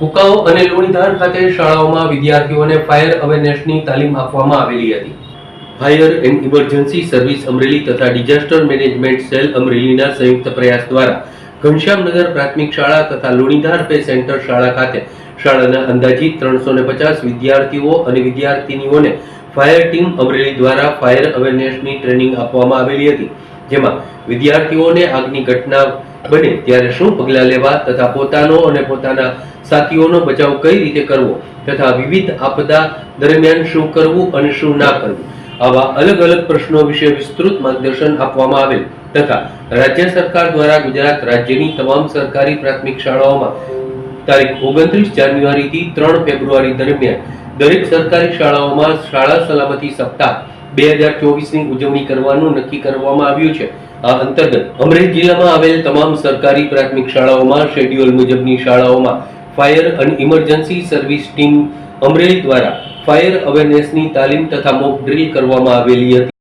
કુકાઓ અને લુણીધાર ખાતે શાળાઓમાં વિદ્યાર્થીઓને ફાયર અવેરનેસની તાલીમ આપવામાં આવેલી હતી. Fire and emergency service Amreli તથા ડિઝાસ્ટર મેનેજમેન્ટ સેલ અમરેલીના સંયુક્ત પ્રયાસ દ્વારા ઘનશ્યામનગર પ્રાથમિક શાળા તથા લુણીધાર પે સેન્ટર શાળા ખાતે શાળાના અંદાજિત ત્રણસો ને પચાસ વિદ્યાર્થીઓ અને વિદ્યાર્થિનીઓને ફાયર ટીમ અમરેલી દ્વારા ફાયર અવેરનેસની ટ્રેનિંગ આપવામાં આવેલી હતી, જેમાં વિદ્યાર્થીઓને આગની ઘટના બને. ત્યારે શું પગલાં લેવા તથા પોતાનો અને પોતાના સાથીઓનો બચાવ કઈ રીતે કરવો તથા વિવિધ આપદા દરમિયાન શું કરવું અને શું ના કરવું? આવા અલગ અલગ પ્રશ્નો વિશે વિસ્તૃત માર્ગદર્શન આપવામાં આવેલ તથા રાજ્ય સરકાર દ્વારા ગુજરાત રાજ્યની તમામ સરકારી પ્રાથમિક શાળાઓમાં તારીખ ઓગણત્રીસ જાન્યુઆરીથી ત્રણ ફેબ્રુઆરી દરમિયાન દરેક સરકારી શાળાઓમાં શાળા સલામતી સપ્તાહ બે હજાર ચોવીસની ઉજવણી કરવાનું નક્કી કરવામાં આવ્યું છે. આ અંતર્ગત અમરેલી જિલ્લામાં આવેલ તમામ સરકારી પ્રાથમિક શાળાઓમાં શેડ્યુલ મુજબની શાળાઓમાં ફાયર અને ઇમરજન્સી સર્વિસ ટીમ અમરેલી દ્વારા ફાયર અવેરનેસની તાલીમ તથા મોક ડ્રીલ કરવામાં આવેલી હતી.